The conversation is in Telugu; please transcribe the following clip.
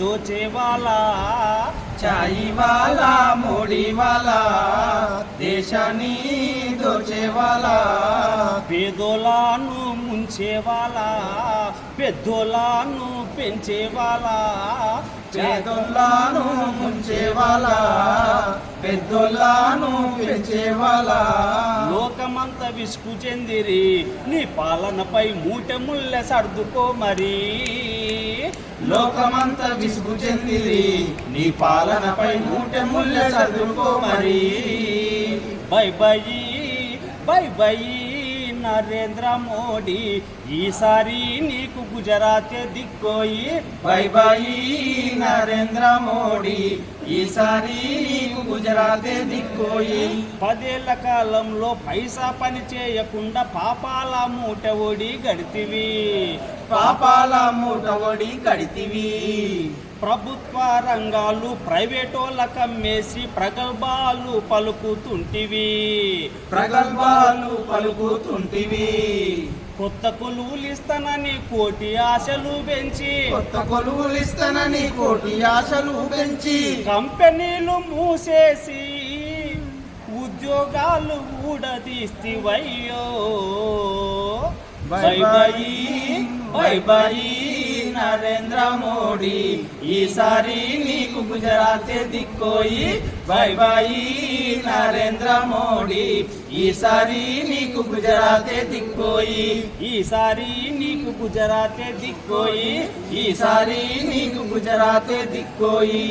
దోచేవాలా చాయి వాలా మోడీ వాలా దేశాన్ని దోచేవాలా. పేదోలాను ముంచేవాలా పెద్దోలాను పెంచేవాలా. పేదొల్లాను ముంచేవాలా పెద్దొల్లాను పెంచేవాలా. లోకమంత విసుగు చెందిరి నీ పాలనపై మూటె ముల్లె సర్దుకో మరి. లోకమంత విసుగు చెందిరి. నీ పాలనపై మూటె ముల్లె చదువుకో మరి. Bye bye bye bye. Narendra Modi ఈసారి నీకు గుజరాతే దిక్కోయి. బై బై నరేంద్ర మోడీ ఈసారి నీకు గుజరాతే దిక్కోయి. పదేళ్ళ కాలంలో పైసా పని చేయకుండా పాపాల మూట ఒడి గడితివి. పాపాల మూట ఒడి కడితివి ప్రభుత్వ రంగాలు ప్రైవేటోళ్ళ కమ్మేసి ప్రగల్భాలు పలుకుతుంటివి. ప్రగల్భాలు పలుకుతుంటివి. కొత్త కొలువులిస్తానని కోటి ఆశలు పెంచి కొత్త కొలువులు ఇస్తానని కోటి ఆశలు పెంచి కంపెనీలు మూసేసి ఉద్యోగాలు ఊడదీస్తివయ్యో bye bye bye bye. Narendra Modi. ఈసారి నీకు గుజరాతే దిక్కోయి. Bye bye Narendra Modi. ఈసారి నీకు గుజరాతే దిక్కోయి. ఈసారి నీకు గుజరాతే దిక్కోయి. ఈసారి నీకు గుజరాతే దిక్కోయి.